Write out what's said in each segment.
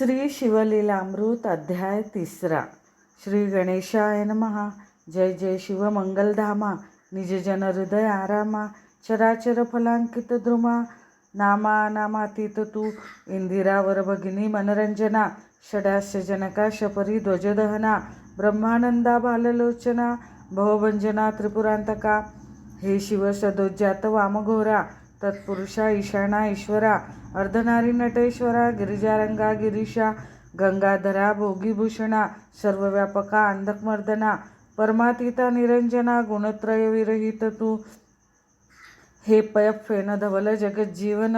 श्री शिवलीलामृत अध्याय तिसरा. श्री गणेशाय नमहा जय जय शिव मंगलधामा. निजजन हृदय आरामा. चराचर फलांकित द्रुमा. नामा नामातीत तू. इंदिरावर भगिनी मनरंजना. षडास्य जनका शपरी ध्वजदहना. ब्रह्मानंदा बाललोचना. भवभंजना त्रिपुरांतका. हे शिव सदोज्जात वामघोरा. तत्पुरुषा ईशाना ईश्वरा. अर्धनारी नटेश्वरा गिरिजारंगा गिरीशा गंगाधरा भोगीभूषणा सर्वव्यापका अंधकमर्दना परमातीता निरंजना गुणत्रय विरहित तू. हे पयप फेन धवल जगज्जीवन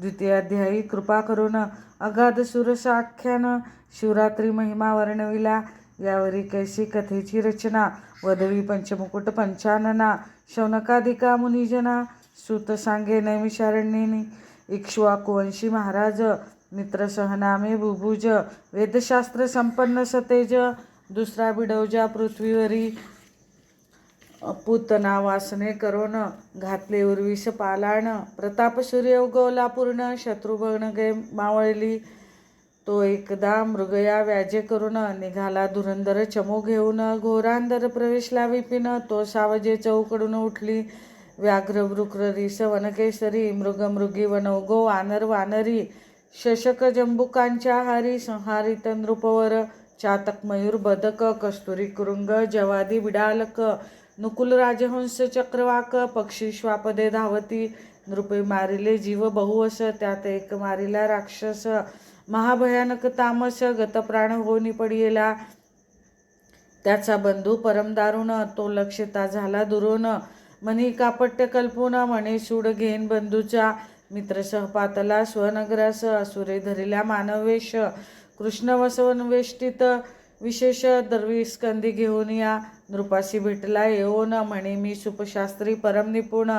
द्वितीयाध्यायी कृपा करून अगाध सुरसाख्यान शिवरात्री महिमा वर्णविला. यावरी कैसी कथेची रचना वदवी पंचमुकुट पंचानना शौनकाधिका मुनिजना सूत सांगे नैमिषारण्येनी. इक्ष्वाकुवंशी महाराज मित्रसहनामे भुभुज वेदशास्त्र संपन्न सतेज दुसरा बिडवजा पृथ्वीवरी पूतना वासने करोन घातले उर्विष पालाण प्रताप सूर्य उगवला पूर्ण शत्रुभग्न गे मावळली तो एकदा मृगया व्याजे करून निघाला धुरंदर चमू घेऊन घोरांदर प्रवेशला विपिन तो सावजे चौकडून उठली व्याघ्र वृक्र रिस वनकेसरी मृग मृगी वनौगो वानर वानरी शशक जंबुकांच्या हारी संहारित नृपवर चातक मयूर बदक कस्तुरी कुरुंग जवादी बिडालक नुकुल राजहंस चक्रवाक पक्षी श्वापदे धावती नृपे मारिले जीव बहुवस त्यात एक मारिला राक्षस महाभयानक तामस गतप्राण होनी पडियेला त्याचा बंधू परमदारुण तो लक्षता झाला दुरोन मनी कापट्य कल्पना म्हणे सूड घेन बंधूचा मित्र सहपातला स्वनगरास असुरे धरिल्या मानवेश. कृष्ण वसवनवेष्टित विशेष दर्वी स्कंदी घेऊन या नृपाशी भेटला. येऊन म्हणे मी सुपशास्त्री परम निपुण.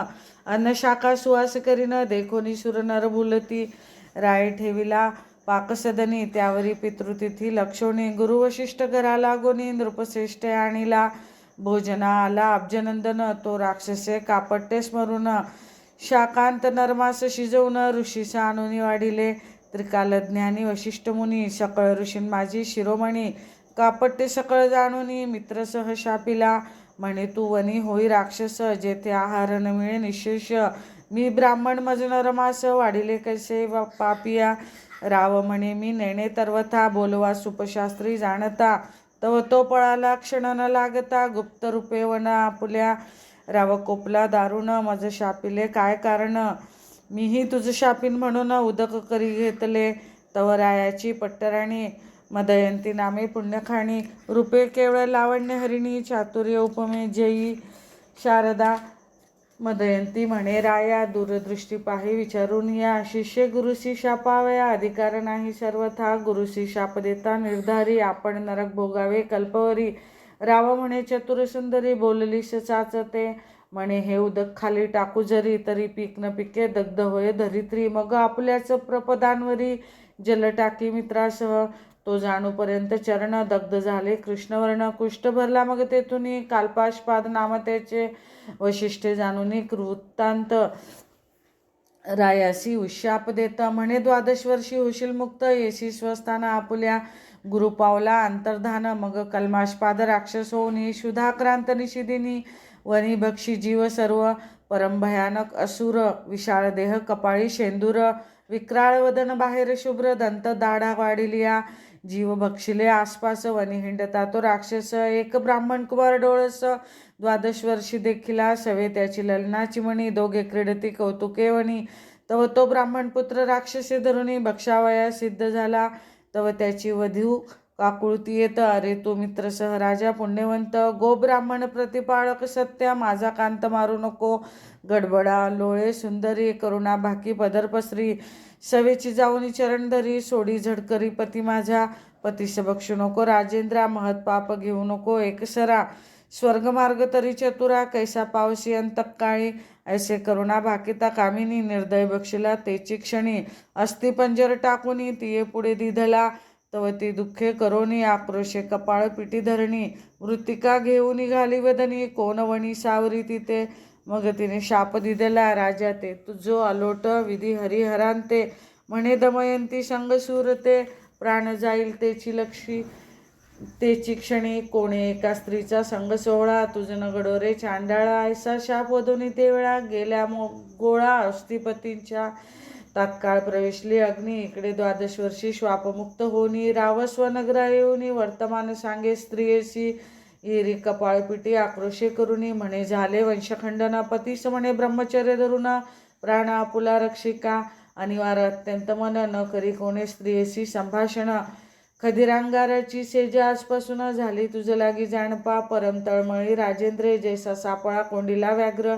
अन्नशाखा सुवास करीन. देखोनी सुर नर भुलती राय ठेविला. पाकसदनी त्यावरी पितृतिथी लक्षोणी गुरुवशिष्ठ घरा घराला गोनी नृपश्रेष्ठ आणिला. भोजना आला अब्जनंदन तो राक्षसे कापट्टे स्मरून शाकांत नरमास शिजवून ऋषीस आणून वाढिले. त्रिकालज्ञानी वशिष्ठ मुनी सकळ ऋषीन माझी शिरोमणी कापट्टे सकळ जाणूनी मित्रसह शापिला म्हणे तू वनी होई राक्षस जेथे आहार न मिळे निशेष. मी ब्राह्मण मज नरमास वाढिले कैसे वा पापिया राव म्हणे मी नेणे तरवथा बोलवा सुपशास्त्री जाणता. तव तो पळाला क्षण न लागता गुप्त रूपे आपल्या आपुल्या राव कोपला दारुण माझं शापिले. काय कारण? मीही तुझं शापीन म्हणून उदक करी घेतले. तव रायाची पट्टराणी मदयंती नामे पुण्यखाणी. रूपे केवळ लावण्य हरिणी चातुर्य उपमे जयी शारदा मदयंती म्हणे राया दूरदृष्टी पाही विचारून या. शिष्य गुरुशी शापावया अधिकार नाही सर्वथा. गुरुशी शाप देता निर्धारी आपण नरक भोगावे कल्पवरी. राव म्हणे चतुरसुंदरी बोलली चाचते. म्हणे हे उदक खाली टाकू जरी तरी पीक न पिके दग्ध होय धरित्री. मग आपल्याच प्रपदांवरी जल टाकी मित्रासह. तो जाणूपर्यंत चरण दग्ध झाले. कृष्णवर्ण कुष्ठ भरला मग तेथून कालपाशपाद नाम त्याचे वैशिष्ट्ये जाणून वृत्तांत रायासी उशाप देता. म्हणे द्वादश वर्षी होशील मुक्त येशी स्वस्थानं आपुल्या गुरुपावला अंतर्धान. मग कल्माशपाद राक्षस होऊन शुधाक्रांत निशिदिनी वनी भक्षी जीव सर्व परमभयानक असुर विशाळ देह कपाळी शेंदूर विक्राळ वदन बाहेर शुभ्र दंत दाढा वाढिलिया जीव भक्षिले आसपास वनी हिंडता. तो राक्षस एक ब्राह्मण कुमार डोळस. द्वादश वर्षी देखिला सवे त्याची ललनाची म्हणी दोघे क्रीडती कौतुके वणी तव तो ब्राह्मण पुत्र राक्षसे धरुणी भक्षावया सिद्ध झाला. तव त्याची वधू काकुळती येत अरे तू मित्रसह राजा पुण्यवंत गो ब्राह्मण प्रतिपाळक सत्य माझा कांत मारू नको. गडबडा लोळे सुंदरी करुणा भाकी पदर पसरी सवेची जाऊनी चरण धरी सोडी झडकरी पती माझ्या. पतीस बक्षू नको राजेंद्रा महत पाप घेऊ नको एकसरा स्वर्गमार्ग तरी चतुरा कैसा पावसी अंतकाळी. ऐसे करुणा भाकिता कामिनी निर्दय बक्षिला तेची क्षणी. अस्थिपंजर टाकूनी तिये पुढे दिधला. तव ती दुःखे करोनी आक्रोशे कपाळ पिटी धरणी. मृत्तिका घेऊन निघाली वदनी कोणवणी सावरी तिथे. मग तिने शाप दिलेला राजा ते तुझो अलोट विधी हरिहरांते म्हणे दमयंती शंगसूर ते प्राण जाईल तेची लक्षी. तेची क्षणी कोणी एका स्त्रीचा संग सोहळा तुझं गडोरे चांडाळा ऐसा शाप वधुनी ते वेळा गेल्या मो गोळा अस्थिपतींच्या. तात्काळ प्रवेशली अग्नी इकडे द्वादश वर्षी श्वापमुक्त होनी रावस्व नगरा येऊनी वर्तमान सांगे स्त्रियेशी हिरी कपाळपिटी आक्रोशे करुणी म्हणे झाले वंशखंडना पतीस म्हणे ब्रह्मचर्य धरुन प्राण आपुला रक्षिका अनिवार अत्यंत मन न करी कोणे स्त्रियेशी संभाषण. खदिरांगाराची सेज आजपासून झाली तुझं लागी जाणपा परम तळमळी राजेंद्रे जैसा सापळा कोंडीला व्याघ्र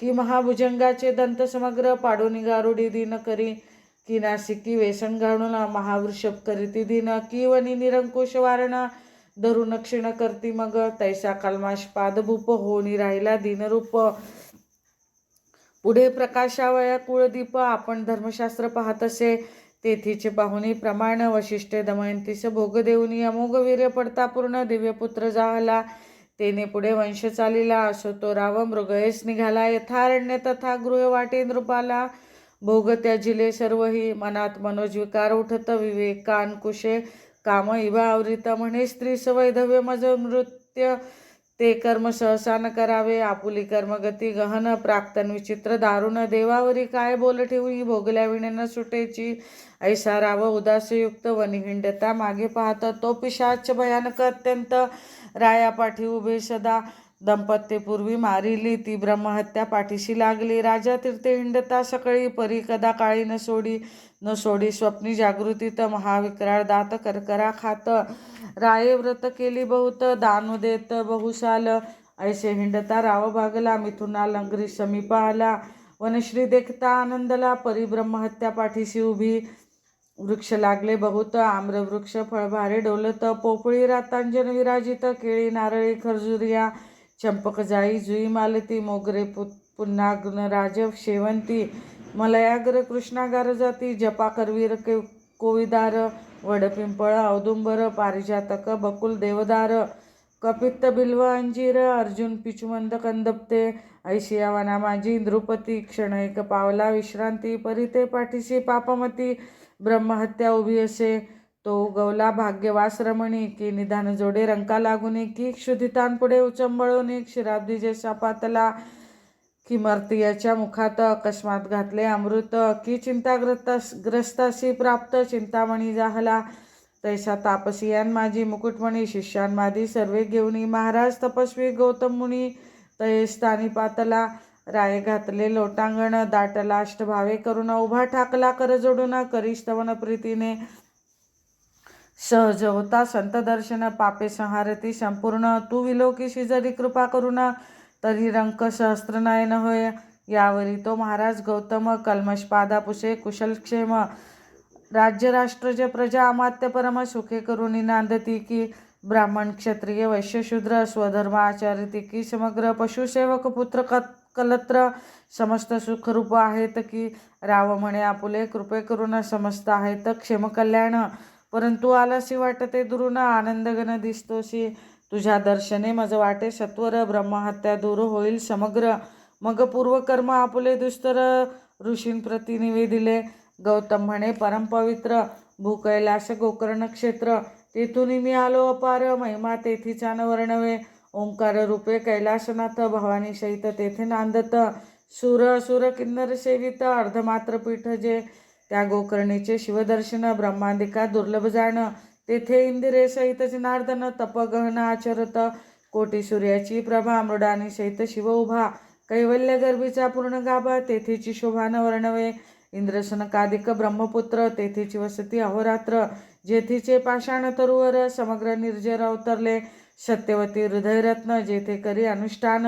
की महाभुजंगाचे दंत समग्र पाडून गारुडी दिन करी की नासिकी वेसण घालून महावृषभ करीती दिन की वनी निरंकुश वारणा धरून क्षीण करती मग. तैसा कलमाश पादभूप होणी राहिला दिनरूप. पुढे प्रकाशावया कुळदीप आपण धर्मशास्त्र पाहत असे. तेथीचे पाहुणी प्रमाण वशिष्ठे दमयंतीस भोग देऊनी अमोघ वीर्य पडता पूर्ण दिव्यपुत्र जाहला. तेने पुढे वंश चालिला असो तो राव मृगयेस निघाला यथारण्य तथा गृह वाटे नृपाला भोग त्याजिले सर्वही मनात मनोजविकार उठत विवेकांकुशे काम इवा आवृत म्हणे स्त्री सवैधव्य मज नृत्य ते कर्म सहसा न करावे आपुली कर्मगती गहन प्राक्तन विचित्र दारुण देवावरी काय बोल ठेवू ही भोगल्या विणे सुटेची? ऐसा राव उदासयुक्त वनिहिंडता मागे पाहता तो पिशाच भयानक अत्यंत राया पाठी उभे सदा दंपत्यपूर्वी मारिली ती ब्रह्महत्या पाठीशी लागली राजा तीर्थे हिंडता सकळी परी कदा काळी न सोडी न सोडी स्वप्नी जागृतीत महाविक्राळ दात करकरा खात. राये व्रत केली बहुत दानू देत बहुसाल ऐसे हिंडता राव भागला मिथुना लंगरी समीप आला वनश्री देखता आनंदला परिब्रह्महत्या पाठीशी उभी. वृक्ष लागले बहुत आम्रवृक्ष फळभारे डोलत. पोपळी रातांजन विराजित केळी नारळी खरजुरिया. चंपक जाई जुई मालती मोगरे पु पुन्हा गुणराज शेवंती. मलयाग्र कृष्णागार जाती जपा करवीर के कोविदार वडपिंपळ औदुंबर पारिजातक बकुल देवदार कपित्त बिल्व अंजीर अर्जुन पिचुमंद कंदप्ते ऐशिया वना माझी नृपती क्षणैक पावला विश्रांती परिते पाठीशी पापमती ब्रह्महत्या उभी असे तो उगवला भाग्यवास रमणी की निधान जोडे रंका लागुनी की क्षुधितांपुढे उचंबळून क्षीराब्दी जैसा पातला की मर्तियाच्या मुखात अकस्मात घातले. अमृत की चिंताग्रस्त ग्रस्ताशी प्राप्त चिंतामणी झाला. तैसा तापसियान माझी मुकुटमणी शिष्यान माझी सर्वे घेऊनी महाराज तपस्वी गौतम मुनी तये स्थानी पातला. राय घातले लोटांगण दाटला अष्टभावे करून उभा ठाकला कर जोडून करिष्टवन प्रीतीने सहज होता संत दर्शन पापे संहारती संपूर्ण. तू विलोकी शिजरी कृपा करुणा. तरी रंक सहस्त्रनयन होय. यावरी तो महाराज गौतम कल्मश पादापुसे कुशलक्षेम राज्य राष्ट्रज प्रजा अमात्य परम सुखे करून नांदती की ब्राह्मण क्षत्रिय वैश्यशूद्र स्वधर्म आचारिती की समग्र पशुसेवक पुत्र कलत्र समस्त सुखरूप आहेत की राव म्हणे आपुले कृपे करून समस्त आहेत क्षेमकल्याण परंतु आलासी वाटते दुरून आनंदगण दिसतोशी. तुझ्या दर्शने मज वाटे सत्वर ब्रह्महत्या दूर होईल समग्र. मग पूर्वकर्म आपुले दुस्तर ऋषींप्रती निवेदिले. गौतम म्हणे परमपवित्र भूकैलास गोकर्ण क्षेत्र. तेथून मी आलो अपार. महिमा तेथीचा वर्णवे. ओंकार रूपे कैलासनाथ भवानी सहित तेथे नांदत. सुर असुर किन्नर सेवित. अर्धमात्र पीठ जे. त्या गोकर्णीचे शिवदर्शन ब्रह्मांदिका दुर्लभ जाणं. तेथे इंदिरे सहित जनार्दन तपगहन आचरत कोटी सूर्याची प्रभा मृडानी सहित शिव उभा. कैवल्य गर्भीचा पूर्ण गाभा तेथेची शोभान वर्णवे. इंद्रसनकादिक ब्रह्मपुत्र तेथेची वसती अहोरात्र. जेथीचे पाषाण तरुवर समग्र निर्जर अवतरले. सत्यवती हृदयरत्न जेथे करी अनुष्ठान.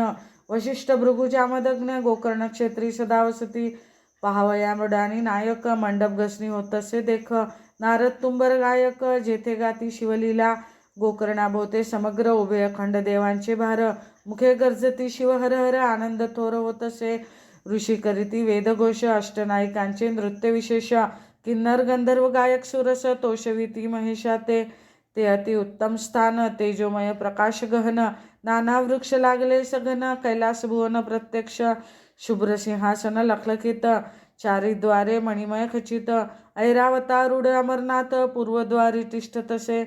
वशिष्ठ भृगुजामदग्न गोकर्ण क्षेत्री सदावसती. पहावया मृडानी नायक मंडप घसणी होत असे देख. नारद तुंबर गायक जेथे गाती शिवलीला गोकर्णाभोवते समग्र उभे अखंड देवांचे भार. मुखे गर्जती शिव हर हर आनंद थोर होत असे. ऋषी करीती वेदघोष अष्टनायिकांचे नृत्य विशेष. किन्नर गंधर्व गायक सुरस तोषविती महिषा ते. ते अति उत्तम स्थान तेजोमय प्रकाश गहन. नाना वृक्ष लागले सघन कैलास भुवन प्रत्यक्ष. शुभ्र सिंहासन लखलखित. चारिद्वारे मणिमय खचित ऐरावतारूढ अमरनाथ पूर्वद्वारी तिष्ठ तसे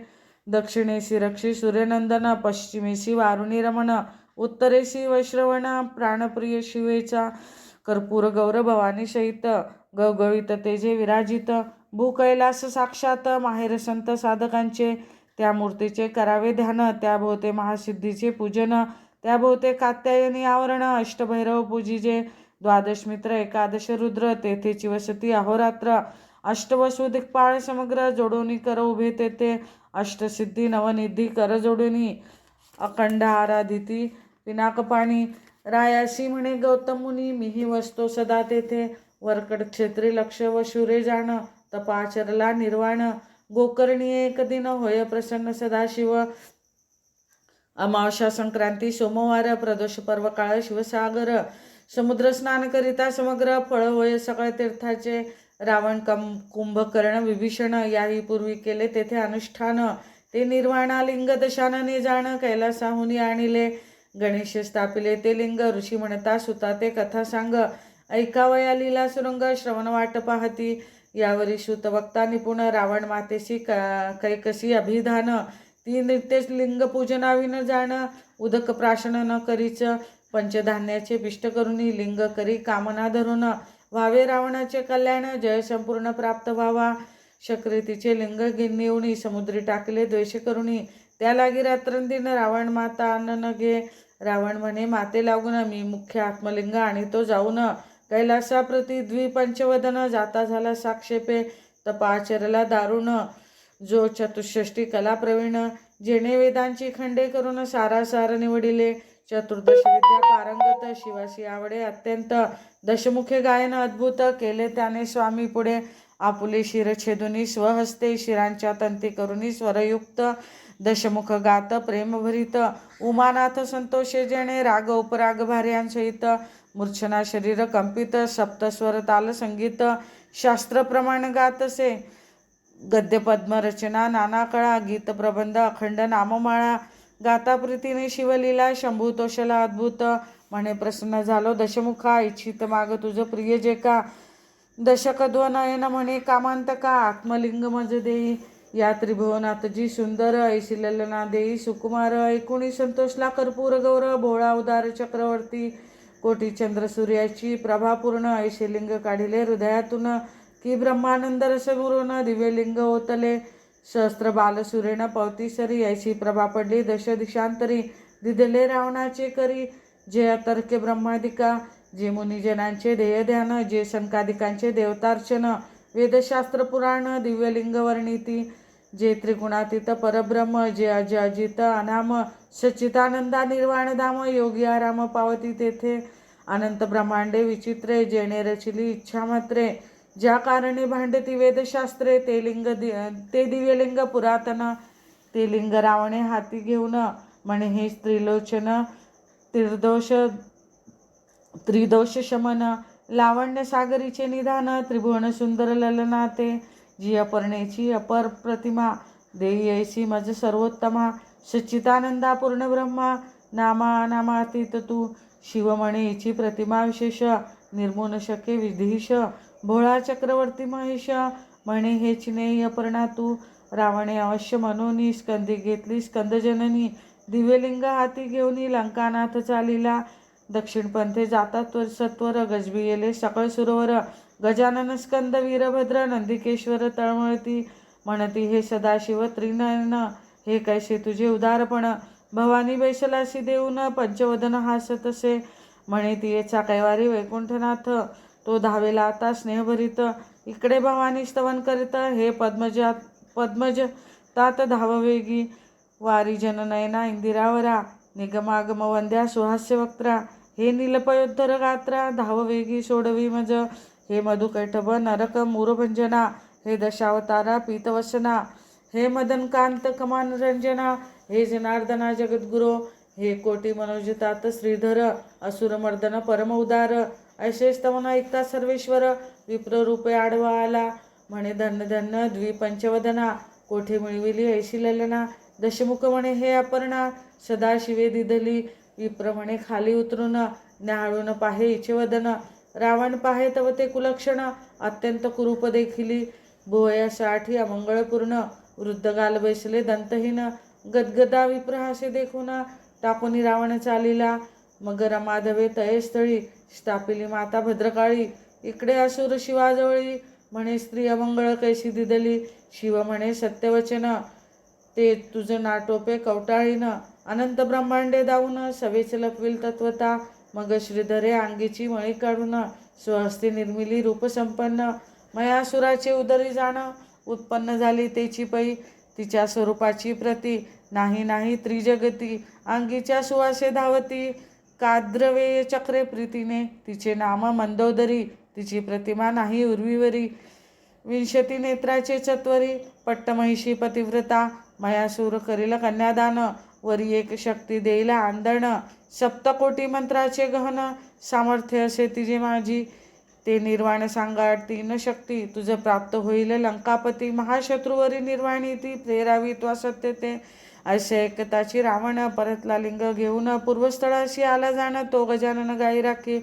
दक्षिणेशी रक्षी सूर्यनंदन पश्चिमेशी वारुणी रमण उत्तरेशी वैश्रवण प्राणप्रिय शिवेचा कर्पूर गौर भवानी सहित गवगवित तेजे विराजित भूकैलास साक्षात माहेर संत साधकांचे त्या मूर्तीचे करावे ध्यान त्या भोवते महासिद्धीचे पूजन त्या भोवते कात्यायनी आवरण अष्टभैरव पूजीचे द्वादश मित्र एकादश रुद्र तेथेची वसती अहोरात्र अष्टवशुधिक पाळ समग्र जोडोनी कर उभे तेथे अष्टसिद्धी नवनिधी कर जोडोनी अखंड आराधिती पिनाकपाणी रायासी म्हणे गौतम मुनी मिही वसतो सदा तेथे वरकड क्षेत्री लक्ष व शुरे जाण तपाचरला निर्वाण गोकर्णी एक दिन होय प्रसन्न सदाशिव अमावस्या संक्रांती सोमवार प्रदोष पर्व काळ शिवसागर समुद्र स्नान करिता समग्र फळ होय सगळे तीर्थाचे रावण कम कुंभकर्ण विभीषण याही पूर्वी केले. तेथे अनुष्ठान ते निर्वाणा लिंग दशानने जाण कैलासाहुनी आणिले. गणेश स्थापिले ते लिंग ऋषी म्हणता सुता ते कथा सांग. ऐकावया लीला सुरंग श्रवण वाट पाहती. यावरी श्रुतवक्ता निपुण रावण मातेशी क कैकसी अभिधान. ती नित्यच लिंग पूजनाविन जाण. उदक प्राशन न करीच. पंचधान्याचे पिष्ट करुनी लिंग करी कामना धरून व्हावे. रावणाचे कल्याण जय संपूर्ण प्राप्त व्हावा. शक्रितीचे लिंग घेऊनी समुद्री टाकले द्वेष करुणी. त्या लागी रात्रंदिन रावण माता अन्न न घे. रावण म्हणे माते लागून मी मुख्य आत्मलिंग आणि तो जाऊन कैलासाप्रती द्विपंचवदन जाता झाला साक्षेपे. तपाचरला दारुण जो चतुष्षष्टी कला प्रवीण जेणे वेदांची खंडे करून सारासार निवडिले. चतुर्दश विद्या पारंगत शिवाशी आवडे अत्यंत दशमुखे गायन अद्भुत केले त्याने स्वामी पुढे आपुले शिर छेदुनी स्वहस्ते शिरांच्या तंती करुनी स्वरयुक्त दशमुख गात प्रेमभरित उमानाथ संतोषे जेणे राग उपराग भार्यांसहित मूर्छना शरीर कंपित सप्तस्वर ताल संगीत शास्त्रप्रमाण गातसे गद्य पद्मरचना नाना कळा गीत प्रबंध अखंड नाममाळा गाता प्रीतीने शिवलीला शंभू तोषला अद्भुत म्हणे प्रसन्न झालो. दशमुखा इच्छित माग तुझं प्रिय जे का? दशकध्वनयन म्हणे कामांतका आत्मलिंग मज देई. या त्रिभुवनात जी सुंदर ऐशिलना देई. सुकुमार ऐकुणी संतोषला कर्पूर गौर भोळा उदार चक्रवर्ती. कोटी चंद्र सूर्याची प्रभापूर्ण ऐशिलिंग काढिले. हृदयातून की ब्रह्मानंद रसमुरून दिव्यलिंग ओतले. सहस्त्र बालसुरेण पवतीसरी ऐशी प्रभा पडली. दश दिशांतरी दिदले रावणाचे करी. जे अतर्के ब्रह्मादिका जे मुनिजनांचे ध्येय ध्यान जे शंकादिकांचे देवतार्चन. वेदशास्त्र पुराण दिव्यलिंग वर्णिती. जे त्रिगुणातीत परब्रह्म जे अज अजित अनाम निर्वाण निर्वाणधाम योगी आराम पावती तेथे. अनंत ब्रह्मांडे विचित्रे जेणे रचिली इच्छा मात्रे ज्या कारणे भांडती वेदशास्त्रे ते लिंग दि ते दिव्यलिंग पुरातन ते लिंग रावणे हाती घेऊन म्हणे हे स्त्रीलोचन त्रिदोष त्रिदोष शमन लावण्य सागरीचे निधान त्रिभुवन सुंदर ललनाते जी अपर्णेची अपर प्रतिमा देयसी मज सर्वोत्तमा सच्चिदानंदा पूर्ण ब्रह्मा नामा नामातीत तू शिवमणीची प्रतिमा विशेष निर्मून शके विधीश भोळा चक्रवर्ती महेश म्हणे हे चिनेय अपर्णा तू. रावणे अवश्य मनोनी स्कंदी घेतली. स्कंदजननी दिव्यलिंग हाती घेऊन लंकानाथ चालिला. दक्षिण पंथे जातात सत्वर गजबी येले सकळ सुरवर. गजानन स्कंद वीरभद्र नंदिकेश्वर तळमळती. म्हणती हे सदाशिव त्रिनयन हे कैसे तुझे उदारपण? भवानी बैसलासी देऊन पंचवदन हासतसे म्हणे तियेचा कैवारी वैकुंठनाथ. तो धावेला. आता स्नेहभरीत इकडे भवानी स्तवन करीत हे पद्मजा पद्मज तात धाववेगी. वारी जननयना इंदिरावरा निगमागम वंद्या सुहास्य वक्त्रा. हे नीलपयोद्धर गात्रा धाववेगी सोडवी मज. हे मधुकैठभ नरक मूरभंजना. हे दशावतारा पीतवसना. हे मदनकांत कमानरंजना हे जनार्दना जगद्गुरो. हे कोटी मनोजतात श्रीधर असुरमर्दन परम ऐशेस्तवना ऐसे ऐकता सर्वेश्वर विप्ररूपे आडवा आला. म्हणे धन्य धन्य द्विपंचवदना कोठे मिळविली ऐशी ललना. दशमुख म्हणे हे अपर्णा सदाशिवे दिधली विप्र म्हणे खाली उतरून न्याहाळून पाहे इचेवदन रावण पाहे तव ते कुलक्षण अत्यंत कुरूप देखिली. भुवयासाठी अमंगळपूर्ण वृद्ध गाल बैसले दंतहीन. गदगदा विप्रहासे देखून टाकून रावण चालिला. मग रमाधवे तयस्थळी स्थापिली माता भद्रकाळी इकडे असुर शिवाजवळी म्हणे स्त्री अमंगळ कैशी दिदली शिव म्हणे सत्यवचन ते तुझं नाटोपे कवटाळीनं अनंत ब्रह्मांडे दाऊन सवेच लपविल तत्वता मग श्रीधरे अंगीची मळी काढून स्वहस्ती निर्मिली रूपसंपन्न मयासुराचे उदरी जाणं उत्पन्न झाली तेची पै तिच्या स्वरूपाची प्रती नाही नाही त्रिजगती अंगीच्या सुवासे धावती काद्रवेय चक्रे प्रीतीने तिचे नाम मंदोदरी तिची प्रतिमा नाही उर्वीवरी. विंशती नेत्राचे चत्वरी पट्टमहिषी पतिव्रता मयासूर करील कन्यादान वरी एक शक्ती देईल आंदण सप्तकोटी मंत्राचे गहन सामर्थ्य असे तिचे माझी ते निर्वाण सांगाड तीन शक्ती तुझं प्राप्त होईल लंकापती महाशत्रूवरी निर्वाणी ती प्रेरावी त्वा सत्य ते. असे एकताची रावण परतला लिंग घेऊन पूर्वस्थळाशी आला जाण तो गजानन गाई राखी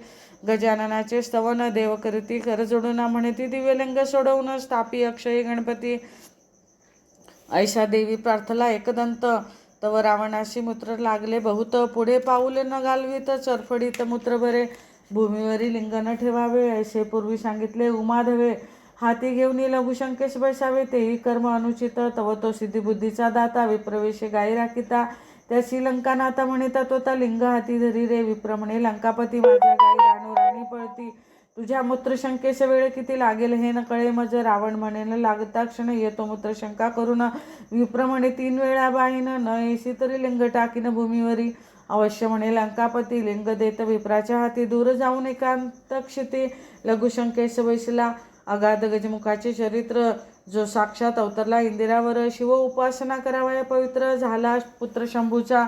गजाननाचे स्तवन देवकृती कर जोडून म्हणती दिव्यलिंग सोडवून स्थापी अक्षय गणपती. ऐशा देवी प्रार्थला एकदंत तव रावणाशी मूत्र लागले बहुत पुढे पाऊल न घालवीत चरफडीत मूत्र भरे. भूमीवरी लिंग न ठेवावे ऐसे पूर्वी सांगितले उमाधवे. हाती घेऊन लघुशंकेश बसावे तेही कर्म अनुचित तव तो सिद्धिबुद्धीचा दाता विप्रवेशे गाई राखिता. त्या लंका नाता तो ता लिंग हाती धरी रे विप्र म्हणे लंकापती माझ्या गाई राणू राणी पळती. तुझ्या मूत्रशंकेस वेळ किती लागेल हे न कळे मज रावण म्हणेन लागता क्षण येतो मूत्रशंका करून. विप्र म्हणे तीन वेळा बाईन न येशी तरी लिंग टाकीन भूमीवरी. अवश्य म्हणे लंकापती लिंग देत विप्राच्या हाती दूर जाऊन एकांत क्षिती. लघुशंकेश बैसला अगाध गजमुखाचे चरित्र जो साक्षात अवतरला इंदिरावर शिव उपासना करावया पवित्र झाला पुत्र शंभूचा.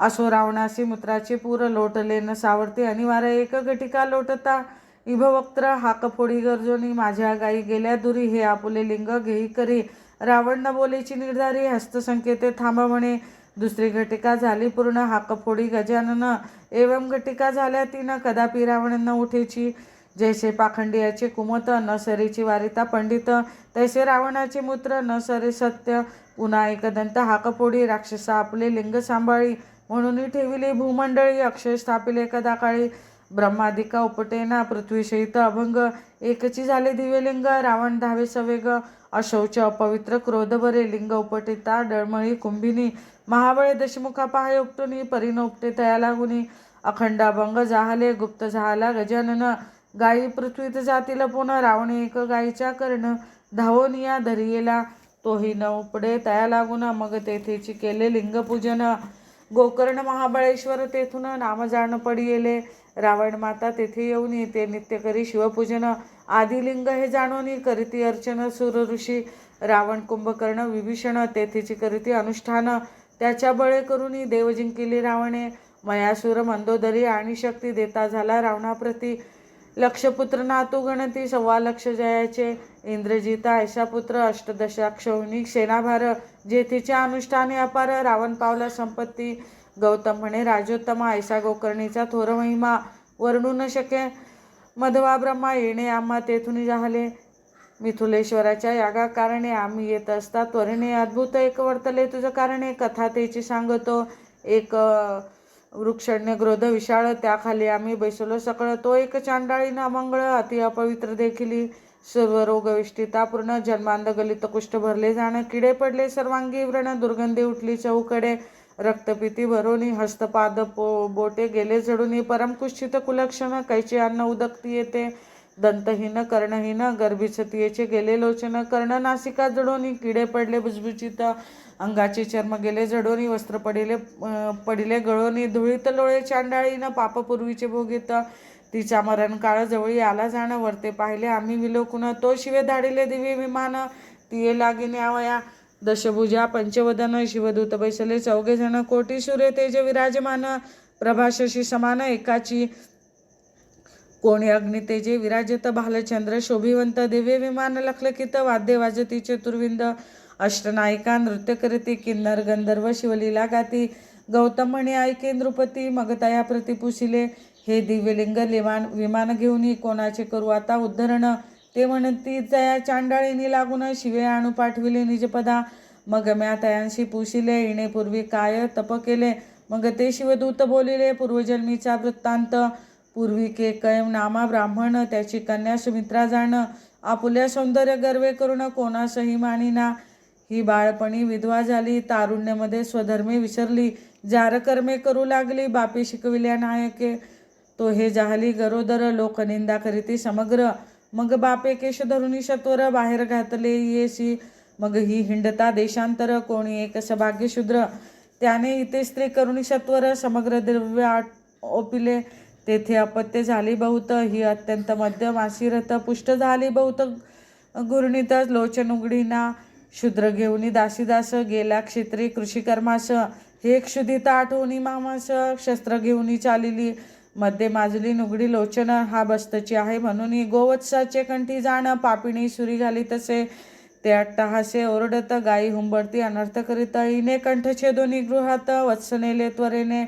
असो रावणासी मूत्राचे पूर लोटले न सावरते अनिवार्य एक घटिका लोटता. इभवक्त्र हाकफोडी गरजोनी माझ्या गाई गेल्या दुरी हे आपुले लिंग घेई करी. रावण न बोलेची निर्धारी हस्तसंकेते थांबवणे. म्हणे दुसरी घटिका झाली पूर्ण हाकफोडी गजानन एवम घटिका झाल्या तिनं कदापि रावण न उठेची. जैसे पाखंडियाचे कुमत न वारिता पंडित तैसे रावणाचे मूत्र न सरे सत्य. पुन्हा एकदंत हाकपोडी राक्षसा आपले लिंग सांभाळी. म्हणून ठेविले भूमंडळी अक्षय स्थापिले कदा काळी. ब्रह्मादिका उपटेना पृथ्वीशहित अभंग. एकची झाले दिव्यलिंग रावण धावे सवेग. अशौच अपवित्र क्रोधभरे लिंग उपटिता डळमळी कुंभिनी. महाबळे दशमुखा पहाय उपटुनी परिण उपटे तया लागुनी. अखंड अभंग जाहले गुप्त झाला गजानन. गायी पृथ्वीत जातील पुन्हा रावणे एक गायीच्या कर्ण धावून या धरियेला तोही न उपडे तया लागून मग तेथेची केले लिंगपूजन. गोकर्ण महाबळेश्वर तेथून नाम जाण पडियेले. रावण माता तेथे येऊन येते नित्य करी शिवपूजन. आदिलिंग हे जाणून करीती अर्चन सूर ऋषी. रावण कुंभकर्ण विभीषण तेथेची करीती अनुष्ठान. त्याच्या बळे करून देव जिंकिले रावणे. मयासूर मंदोदरी आणि शक्ती देता झाला रावणाप्रती. लक्षपुत्र नातू गणती सव्वा लक्ष जयाचे इंद्रजिता ऐशापुत्र अष्टदशाक्षौनी अष्टदशाक्षौणी सेनाभार जेथेच्या अनुष्ठाने अपार रावण पावला संपत्ती गौतम म्हणे राजोत्तमा ऐसा गोकर्णीचा थोर महिमा वर्णू न शके मधवा ब्रह्मा येणे आम्हा तेथून जाहले. मिथुलेश्वराच्या यागा कारणे आम्ही येत असता त्वरेने अद्भुत एक वर्तले तुझं कारणे कथा तेची सांगतो एक वृक्षण्य ग्रोध विशाळ त्याखाली आम्ही बैसलो सकळ. तो एक चांडाळीन अमंगळ अति अपवित्र देखिली. सर्व रोगविष्टिता पूर्ण जन्मांध गलित कुष्ठ भरले जाणं. किडे पडले सर्वांगी व्रण दुर्गंधी उठली चौकडे रक्तपिती भरोनी हस्तपाद पो बोटे गेले झडूनी परमकुष्ठित कुलक्षण कैचे अन्न उदकती येते? दंतहीन कर्णहीन गर्भिचतीयेचे गेले लोचन. कर्ण नासिका जडोनी किडे पडले बुजबुजीत अंगाचे चर्म गेले जडोनी वस्त्र पडिले पडिले गळोनी धुळीत लोळे चांडाळीनं पापपूर्वीचे भोगीत तिच्या मरण काळ जवळी आला जाणं वरते पाहिले आम्ही विलोकुन. तो शिवे धाडिले दिव्य विमान तिये लागिने आवया दशभुजा पंचवदन शिवदूत बैसले चौघे जण. कोटी सूर्य तेज विराजमान प्रभाशशी समान एकाची. कोणी अग्नितेजे विराजत भालचंद्र शोभिवंत दिव्य विमान लखलखित वाद्य वाजती चतुर्विंद अष्टनायिका नृत्य करती किन्नर गंधर्व शिवलीला गाती. गौतम म्हणे ऐके नृपती मगतया प्रतिपुशिले हे दिव्यलिंग लिमान विमान घेऊन कोणाचे करू आता उद्धरण? ते म्हणती तया चांडाळीनी लागून शिवे आणू पाठविले निजपदा. मग म्या तयांशी पुशिले येणेपूर्वी काय तप केले? मग ते शिवदूत बोलिले पूर्वजन्मीचा वृत्तांत. पूर्वी के कैम नामा ब्राह्मण त्याची कन्या सुमित्रा जाणं. आपुल्या सौंदर्य गर्वे करून कोणासही मानिना. ही बाळपणी विधवा झाली तारुण्यामध्ये स्वधर्मे विसरली जारकर्मे करू लागली बापी शिकविल्या नायके. तो हे जाहली गरोदर लोकनिंदा करीती समग्र. मग बापे केश धरुणी शत्वर बाहेर घातले येशी. मग ही हिंडता देशांतर कोणी एक सभाग्य शूद्र त्याने इथे स्त्री करुणी सत्वर समग्र द्रव्य ओपिले. तेथे अपत्य झाली बहुत ही अत्यंत मध्यम आशिरत पुष्ट झाली बहुत. गुरणित लोचन उघडीना. शूद्र घेऊनी दासीदास गेला क्षेत्री कृषिकर्मास. हे क्षुधिता आठवणी मामास शस्त्र घेऊनी चालिली. मध्ये माजली नुगडी लोचन हा बस्तची आहे म्हणून गोवत्साचे कंठी जाण पापिणी सुरी घाली तसे. ते अट्टहासे ओरडत गाई हुंबडती अनर्थ करीत इने कंठचे दोन्ही गृहात वत्सनेले त्वरेने.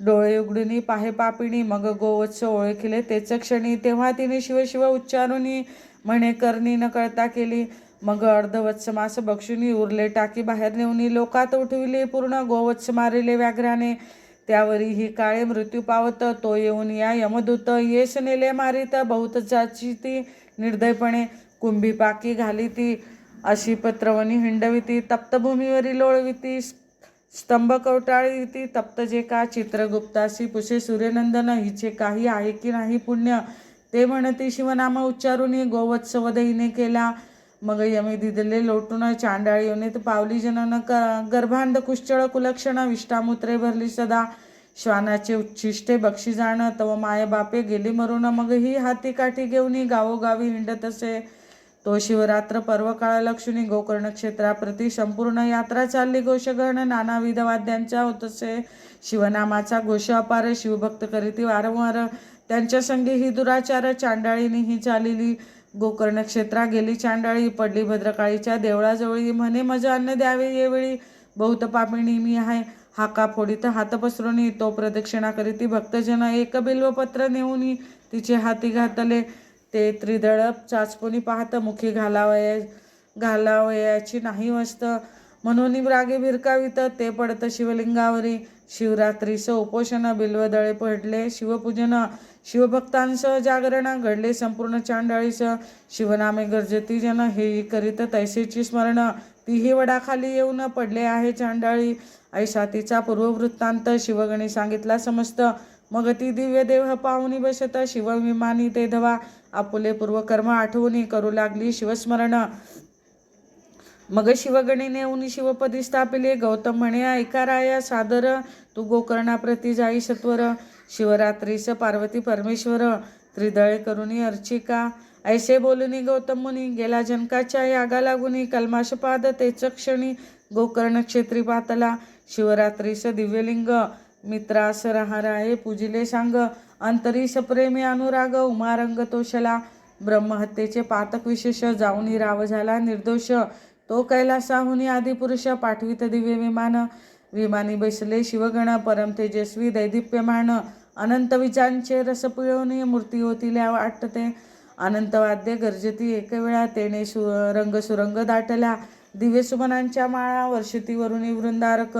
डोळे उघडून पाहे पापिणी मग गोवत्स ओळखिले तेच क्षणी तेव्हा तिने शिवशिव उच्चारुनी म्हणे करणी न कळता केली. मग अर्धवत्स मास बक्षुनी उरले टाकी बाहेर नेऊनी लोकात उठविले पूर्ण गोवत्स मारिले व्याघ्राने. त्यावरी ही काळे मृत्यू पावत तो येऊन या यमदूत येश नेले मारित बहुत जाची ती निर्दयपणे. कुंभी पाकी घाली ती अशी पत्रवणी हिंडविती तप्तभूमीवरी लोळविती स्तंभ कवटाळी ती तप्त जे का चित्रगुप्ताशी पुसे सूर्यनंदन हिचे काही आहे की नाही पुण्य? ते म्हणती शिवनाम उच्चारून गोवत्सवध केला. मग यमी दिदले लोटून चांडाळी योनीत पावली जनन क गर्भांध कुश्चळ कुलक्षण विष्टामुत्रे भरली सदा. श्वानाचे उच्छिष्टे बक्षी जाणं तव माय बापे गेली मरून. मग ही हाती काठी घेऊन गावोगावी हिंडत असे. तो शिवरात्र पर्व काळ लक्ष्मी गोकर्ण क्षेत्राप्रती संपूर्ण यात्रा चालली. घोषगण नानाविध वाद्यांच्या होतसे शिवनामाचा घोष अपार शिवभक्त करीती वारंवार. त्यांच्या संगी ही दुराचार चांडाळीने ही चालिली. गोकर्ण क्षेत्रा गेली चांडाळी पडली भद्रकाळीच्या देवळाजवळी म्हणे मज अन्न द्यावे येवेळी. बहुत पापिणी मी आहे हाका फोडीत हात पसरून तो प्रदक्षिणा करीती भक्तजन एक बिल्वपत्र नेऊन तिचे हाती घातले. ते त्रिदळ चाचपुनी पाहत मुखी घालावया घालावयाची नाही वस्त. म्हणून रागे भिरकावित ते पडत शिवलिंगावरी. शिवरात्रीचं उपोषण बिल्वदळे पडले शिवपूजन शिवभक्तांस जागरण घडले संपूर्ण चांडाळीस. शिवनामे गरजेती जन हे करीत तैसेची स्मरण. तीही वडाखाली येऊन पडले आहे चांडाळी. ऐसा तिचा पूर्ववृत्तांत शिवगणी सांगितला समस्त. मग ती दिव्य देव पाहुणी बसत शिवविमानी ते धवा. आपुले पूर्वकर्म आठवणी करू लागली शिवस्मरण. मग शिवगणी नेऊन शिवपदी स्थापिले. गौतम म्हणे ऐकाराया सादर. तू गोकर्णाप्रती जाई सत्वर शिवरात्रीस पार्वती परमेश्वर त्रिदळे करुनी अर्चिका ऐसे बोलुनी गौतम मुनी गेला जनकाच्या यागा लागुनी कल्माशपाद तेच क्षणी गोकर्ण क्षेत्री पातला शिवरात्रीस दिव्यलिंग मित्रास राहाराये पूजिले सांग अंतरीस प्रेमी अनुराग उमारंग तोषला ब्रह्महत्येचे पातक विशेष जाऊनी राव झाला निर्दोष तो कैलासाहुनी आदिपुरुष पाठवित दिव्य विमान विमानी बसले शिवगण परम तेजस्वी दैदिप्यमान अनंत विचांचे रस पिळवणी मूर्ती होतील्या वाटते. अनंत वाद्य गर्जती एक वेळा तेने सु रंग सुरंग दाटल्या. दिव्य सुमनांच्या माळा वर्षतीवरुनी वृंदारक.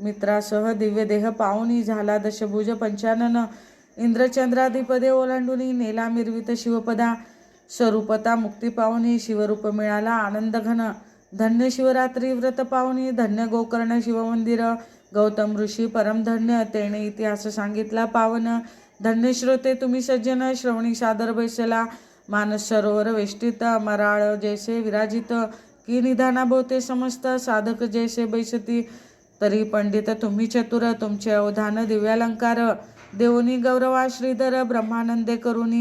मित्रासह दिव्य देह पाहुणी झाला दशभुज पंचानन. इंद्रचंद्राधिपदे ओलांडुनी नेला मिरवित शिवपदा. स्वरूपता मुक्ती पाहुणी शिवरूप मिळाला आनंद घन धन्य शिवरात्री व्रत पाहुणी धन्य गोकर्ण शिवमंदिर. गौतम ऋषी परमधन्य तेने इतिहास सांगितला पावन धन्य श्रोते तुम्ही सज्जन श्रवणी सादर बैसला मानस सरोवर वेष्टित मराळ जैसे विराजित की निधाना भोवते समस्त साधक जैसे बैसती तरी पंडित तुम्ही चतुर तुमचे अवधान दिव्यालंकार देवनी गौरवा श्रीधर ब्रह्मानंदे करुणी